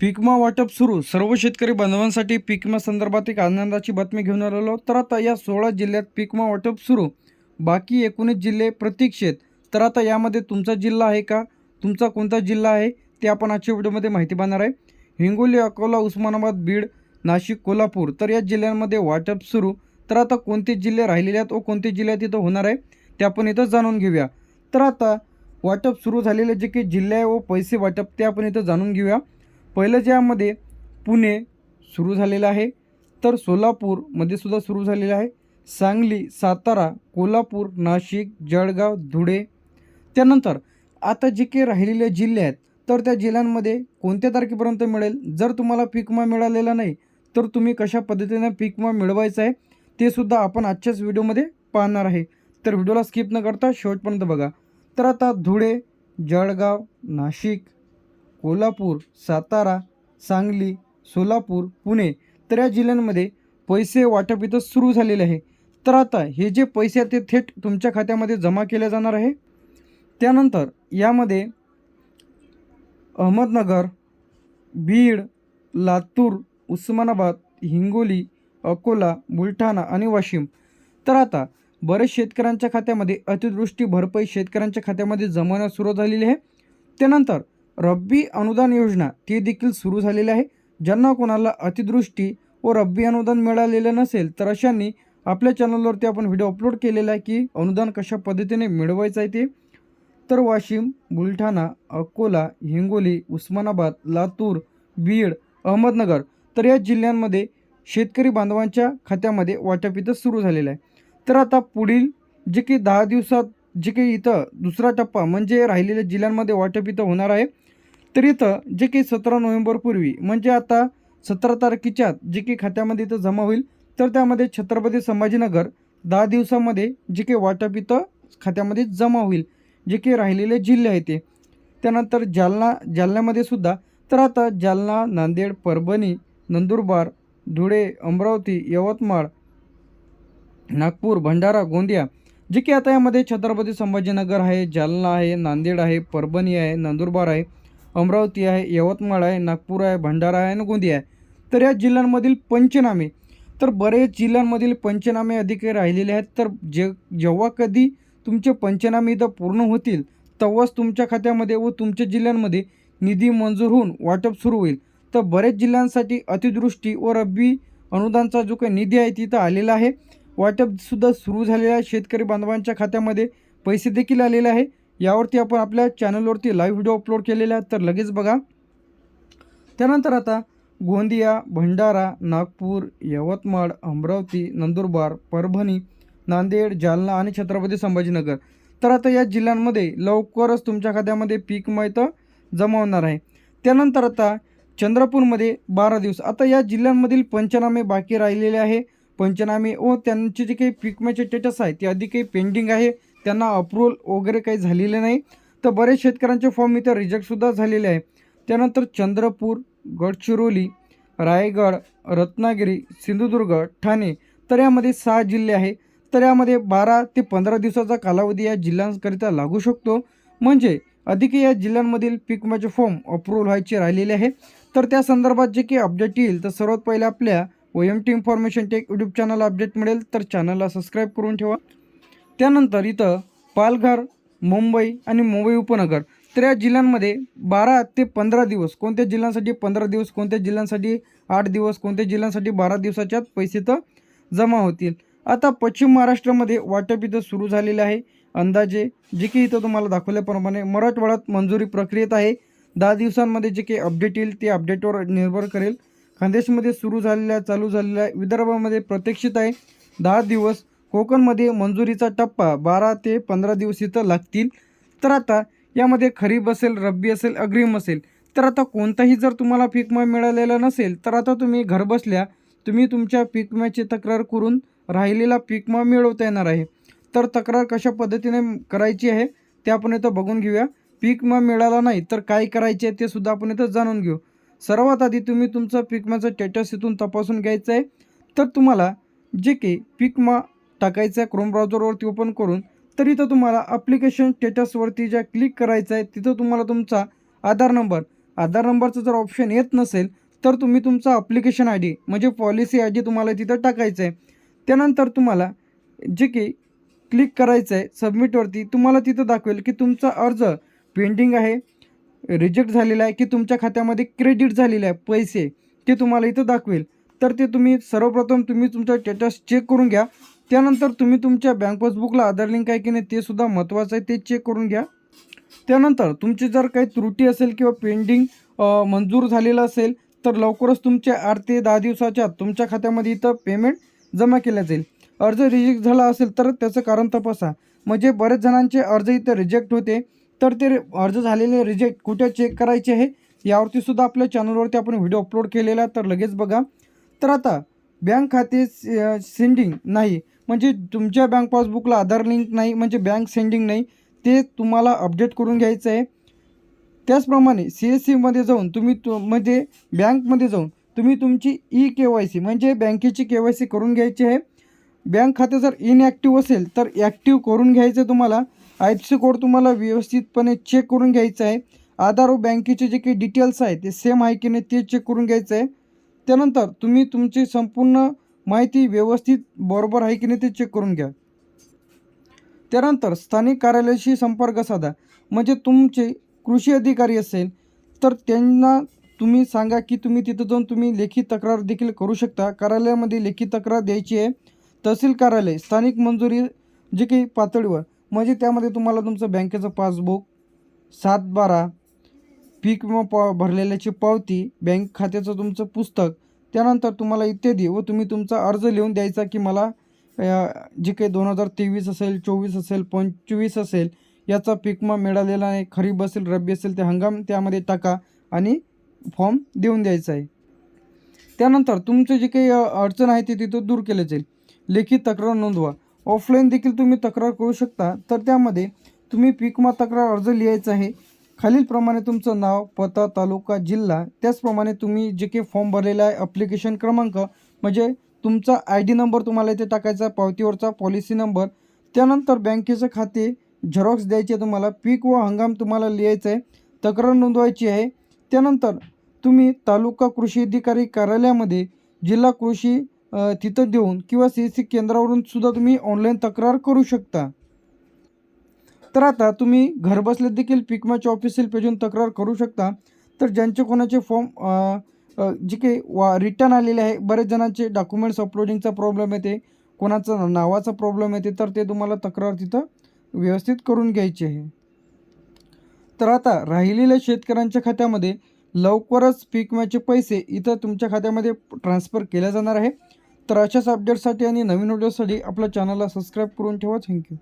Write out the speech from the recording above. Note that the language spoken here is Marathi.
पीकमा वाटप सुरू. सर्व शेतकरी बांधवांसाठी पीकमा संदर्भात एक आनंदाची बातमी घेऊन आलेलो तर आता या सोळा जिल्ह्यात पीकमा वाटप सुरू. बाकी एकोणीस जिल्हे प्रतीक्षेत तर आता यामध्ये तुमचा जिल्हा आहे का? तुमचा कोणता जिल्हा आहे? ते आपण आजच्या व्हिडिओमध्ये माहिती पाहणार आहे. हिंगोली अकोला उस्मानाबाद बीड नाशिक कोल्हापूर. तर या जिल्ह्यांमध्ये वाटप सुरू. तर आता कोणते जिल्हे राहिलेले आहेत व कोणते जिल्ह्यात तिथं होणार आहे ते आपण इथं जाणून घेऊया. तर आता वाटप सुरू झालेले जे काही जिल्हे आहे व पैसे वाटप ते आपण इथं जाणून घेऊया. पहिलं ज्यामध्ये पुणे सुरू झालेलं आहे तर सोलापूरमध्ये सुद्धा सुरू झालेलं आहे. सांगली सातारा कोल्हापूर नाशिक जळगाव धुळे. त्यानंतर आता जे काही राहिलेले जिल्हे आहेत तर त्या जिल्ह्यांमध्ये कोणत्या तारखेपर्यंत मिळेल? जर तुम्हाला पीक विमा मिळालेला नाही तर तुम्ही कशा पद्धतीने पीक विमा मिळवायचा आहे ते सुद्धा आपण आजच्याच व्हिडिओमध्ये पाहणार आहे. तर व्हिडिओला स्किप न करता शेवटपर्यंत बघा. तर आता धुळे जळगाव नाशिक कोल्हापूर सातारा सांगली सोलापूर पुणे तर या जिल्ह्यांमध्ये पैसे वाटप इथं सुरू झालेले आहे. तर आता हे जे पैसे आहेत ते थेट तुमच्या खात्यामध्ये जमा केले जाणार आहे. त्यानंतर यामध्ये अहमदनगर बीड लातूर उस्मानाबाद हिंगोली अकोला बुलढाणा आणि वाशिम. तर आता बरेच शेतकऱ्यांच्या खात्यामध्ये अतिवृष्टी भरपाई शेतकऱ्यांच्या खात्यामध्ये जमवण्यास सुरू झालेली आहे. त्यानंतर रब्बी अनुदान योजना ती देखील सुरू झालेली आहे. ज्यांना कोणाला अतिदृष्टी व रब्बी अनुदान मिळालेलं नसेल तर अशांनी आपल्या चॅनलवरती आपण व्हिडिओ अपलोड केलेला आहे की अनुदान कशा पद्धतीने मिळवायचं आहे ते. तर वाशिम बुलढाणा अकोला हिंगोली उस्मानाबाद लातूर बीड अहमदनगर तर या जिल्ह्यांमध्ये शेतकरी बांधवांच्या खात्यामध्ये वाटप इथं सुरू झालेलं आहे. तर आता पुढील जे काही दहा दिवसात जे काही इथं दुसरा टप्पा म्हणजे राहिलेल्या जिल्ह्यांमध्ये वाटप इथं होणार आहे. तर इथं जे काही सतरा नोव्हेंबरपूर्वी म्हणजे आता सतरा तारखेच्या जे काही खात्यामध्ये इथं जमा होईल तर त्यामध्ये छत्रपती संभाजीनगर दहा दिवसामध्ये जे काही वाटप इथं खात्यामध्ये जमा होईल जे काही राहिलेले जिल्हे आहेत ते. त्यानंतर जालना जालन्यामध्ये सुद्धा तर आता जालना नांदेड परभणी नंदुरबार धुळे अमरावती यवतमाळ नागपूर भंडारा गोंदिया जे की आता यामध्ये छत्रपती संभाजीनगर आहे जालना आहे नांदेड आहे परभणी आहे नंदुरबार आहे अमरावती आहे यवतमाळ आहे नागपूर आहे भंडारा आहे आणि गोंदिया आहे. तर या जिल्ह्यांमधील पंचनामे. तर बरेच जिल्ह्यांमधील पंचनामे अधिकारी राहिलेले आहेत. तर जे जेव्हा कधी तुमचे पंचनामे इथं पूर्ण होतील तेव्हाच तुमच्या खात्यामध्ये व तुमच्या जिल्ह्यांमध्ये निधी मंजूर होऊन वाटप सुरू होईल. तर बरेच जिल्ह्यांसाठी अतिदृष्टी व रब्बी अनुदानचा जो काही निधी आहे तिथं आलेला आहे. वाटपसुद्धा सुरू झालेला आहे. शेतकरी बांधवांच्या खात्यामध्ये पैसे देखील आलेले आहे. यावरती आपण आपल्या चॅनलवरती लाईव्ह व्हिडिओ अपलोड केलेले आहेत तर लगेच बघा. त्यानंतर आता गोंदिया भंडारा नागपूर यवतमाळ अमरावती नंदुरबार परभणी नांदेड जालना आणि छत्रपती संभाजीनगर. तर आता या जिल्ह्यांमध्ये लवकरच तुमच्या खात्यामध्ये पीक माहिती जमा होणार आहे. त्यानंतर आता चंद्रपूरमध्ये बारा दिवस. आता या जिल्ह्यांमधील पंचनामे बाकी राहिलेले आहे. पंचनामे व त्यांचे जे काही पिकम्याचे स्टेटस आहे ते अधिक काही पेंडिंग आहे. त्यांना अप्रूव्हल वगैरे काही झालेले नाही. तर बरेच शेतकऱ्यांचे फॉर्म इथं रिजेक्टसुद्धा झालेले आहे. त्यानंतर चंद्रपूर गडचिरोली रायगड रत्नागिरी सिंधुदुर्ग ठाणे तर यामध्ये सहा जिल्हे आहे. तर यामध्ये बारा ते पंधरा दिवसाचा कालावधी या जिल्ह्यांकरिता लागू शकतो. म्हणजे अधिक या जिल्ह्यांमधील पीक विम्याचे फॉर्म अप्रूव्हल व्हायचे राहिलेले आहे. तर त्या संदर्भात जे काही अपडेट येईल तर सर्वात पहिले आपल्या O M T information tech YouTube channel update मिळेल. तर चॅनलला सबस्क्राईब करून ठेवा. त्यानंतर इथं पालघर मुंबई आणि मुंबई उपनगर तर या जिल्ह्यांमध्ये बारा ते पंधरा दिवस कोणत्या जिल्ह्यांसाठी पंधरा दिवस कोणत्या जिल्ह्यांसाठी आठ दिवस कोणत्या जिल्ह्यांसाठी बारा दिवसाच्यात पैसे तर जमा होतील. आता पश्चिम महाराष्ट्रामध्ये वाटप इथं सुरू झालेलं आहे. अंदाजे जे की इथं तुम्हाला दाखवल्याप्रमाणे मराठवाड्यात मंजुरी प्रक्रियेत आहे. दहा दिवसांमध्ये जे काही अपडेट येईल ते अपडेटवर निर्भर करेल. खानदेशमध्ये सुरू झालेल्या चालू झालेल्या विदर्भामध्ये प्रतीक्षित आहे. दहा दिवस कोकणमध्ये मंजुरीचा टप्पा बारा ते पंधरा दिवस इथं लागतील. तर आता यामध्ये खरीप असेल रब्बी असेल अग्रिम असेल तर आता कोणताही जर तुम्हाला पीक विमा मिळालेला नसेल तर आता तुम्ही घरबसल्या तुम्ही तुमच्या पीक विम्याची तक्रार करून राहिलेला पीक विमा मिळवता येणार आहे. तर तक्रार कशा पद्धतीने करायची आहे ते आपण इथं बघून घेऊया. पीक विमा मिळाला नाही तर काय करायचे आहे ते सुद्धा आपण इथं जाणून घेऊ. सर्वात आधी तुम्ही तुमचं पीक विम्याचं स्टेटस इथून तपासून घ्यायचं आहे. तर तुम्हाला जे काही पीक विमा टाकायचं आहे क्रोम ब्राउझरवरती ओपन करून तर इथं तुम्हाला अप्लिकेशन स्टेटसवरती ज्या क्लिक करायचं आहे तिथं तुम्हाला तुमचा आधार नंबर आधार नंबरचं जर ऑप्शन येत नसेल तर तुम्ही तुमचा अप्लिकेशन आय डी म्हणजे पॉलिसी आय डी तुम्हाला तिथं टाकायचं आहे. त्यानंतर तुम्हाला जे की क्लिक करायचं आहे सबमिटवरती तुम्हाला तिथं दाखवेल की तुमचा अर्ज पेंडिंग आहे रिजेक्ट झालेला आहे की तुमच्या खात्यामध्ये क्रेडिट झालेले आहे पैसे ते तुम्हाला इथं दाखवेल. तर ते तुम्ही सर्वप्रथम तुम्ही तुमचा स्टेटस चेक करून घ्या. त्यानंतर तुम्ही तुमच्या बँक पासबुकला आधार लिंक आहे की नाही ते सुद्धा महत्त्वाचं आहे ते चेक करून घ्या. त्यानंतर तुमची जर काही त्रुटी असेल किंवा पेंडिंग मंजूर झालेलं असेल तर लवकरच तुमच्या आठ ते दहा दिवसाच्या आत तुमच्या खात्यामध्ये इथं पेमेंट जमा केल्या जाईल. अर्ज रिजेक्ट झाला असेल तर त्याचं कारण तपासा. म्हणजे बरेच जणांचे अर्ज इथं रिजेक्ट होते तर ते अर्ज झालेले रिजेक्ट कुठे चेक करायचे आहे यावरती सुद्धा आपल्या चॅनलवरती आपण व्हिडिओ अपलोड केलेला तर लगेच बघा. तर आता बँक खाते सेंडिंग नाही. म्हणजे तुमच्या बँक पासबुकला आधार लिंक नाही म्हणजे बँक सेंडिंग नाही ते तुम्हाला अपडेट करून घ्यायचं आहे. त्याचप्रमाणे सी एस सीमध्ये जाऊन तुम्ही तु म्हणजे बँकमध्ये जाऊन तुम्ही तुमची ई के वाय सी म्हणजे बँकेची के वाय सी करून घ्यायची आहे. बँक खाते जर इनॲक्टिव्ह असेल तर ॲक्टिव्ह करून घ्यायचं आहे तुम्हाला. आय एफ सी कोड तुम्हाला व्यवस्थितपणे चेक करून घ्यायचं आहे. आधार व बँकेचे जे काही डिटेल्स आहे ते सेम आहे की नाही ते चेक करून घ्यायचं आहे. त्यानंतर तुम्ही तुमची संपूर्ण माहिती व्यवस्थित बरोबर आहे की नाही ते चेक करून घ्या. त्यानंतर स्थानिक कार्यालयाशी संपर्क साधा. म्हणजे तुमचे कृषी अधिकारी असेल तर त्यांना तुम्ही सांगा की तुम्ही तिथं जाऊन तुम्ही लेखी तक्रार देखील करू शकता. कार्यालयामध्ये लेखी तक्रार द्यायची आहे. तहसील कार्यालय स्थानिक मंजुरी जे काही पातळीवर म्हणजे त्यामध्ये तुम्हाला तुमचं बँकेचं पासबुक सात बारा पीक विमा पा भरलेल्याची पावती बँक खात्याचं तुमचं पुस्तक त्यानंतर तुम्हाला इत्यादी व तुम्ही तुमचा अर्ज लिहून द्यायचा की मला जे काही दोन हजार तेवीस असेल चोवीस असेल पंचवीस असेल याचा पीक विमा मिळालेला नाही खरीप असेल रब्बी असेल ते हंगाम त्यामध्ये टाका आणि फॉर्म देऊन द्यायचा आहे. त्यानंतर तुमचं जे काही अडचण आहे ती तिथं दूर केलं जाईल. लेखी तक्रार नोंदवा. ऑफलाईन देखील तुम्ही तक्रार करू शकता. तर त्यामध्ये तुम्ही पीक विमा तक्रार अर्ज लिहायचा आहे. खालीलप्रमाणे तुमचं नाव पत्ता तालुका जिल्हा त्याचप्रमाणे तुम्ही जे काही फॉर्म भरलेला आहे अप्लिकेशन क्रमांक म्हणजे तुमचा आय डी नंबर तुम्हाला इथे टाकायचा पावतीवरचा पॉलिसी नंबर त्यानंतर बँकेचं खाते झेरॉक्स द्यायचे तुम्हाला पीक व हंगाम तुम्हाला लिहायचं आहे तक्रार नोंदवायची आहे. त्यानंतर तुम्ही तालुका कृषी अधिकारी कार्यालयामध्ये जिल्हा कृषी तिथं देऊन किंवा सी सी केंद्रावरून सुद्धा तुम्ही ऑनलाईन तक्रार करू शकता. तर आता तुम्ही घरबसल्या देखील पिकमाच्या ऑफिशियल पेजून तक्रार करू शकता. तर ज्यांचे कोणाचे फॉर्म जे काही वा रिटर्न आलेले आहे बरेच जणांचे डॉक्युमेंट्स अपलोडिंगचा प्रॉब्लेम येते कोणाचा नावाचा प्रॉब्लेम येते तर ते तुम्हाला तक्रार तिथं व्यवस्थित करून घ्यायची आहे. तर आता राहिलेल्या शेतकऱ्यांच्या खात्यामध्ये लवकरच पीक पैसे इथं तुमच्या खात्यामध्ये ट्रान्सफर केल्या जाणार आहे. तर अशाच अपडेटसाठी आणि नवीन व्हिडिओसाठी आपल्या चॅनलला सबस्क्राईब करून ठेवा. थँक्यू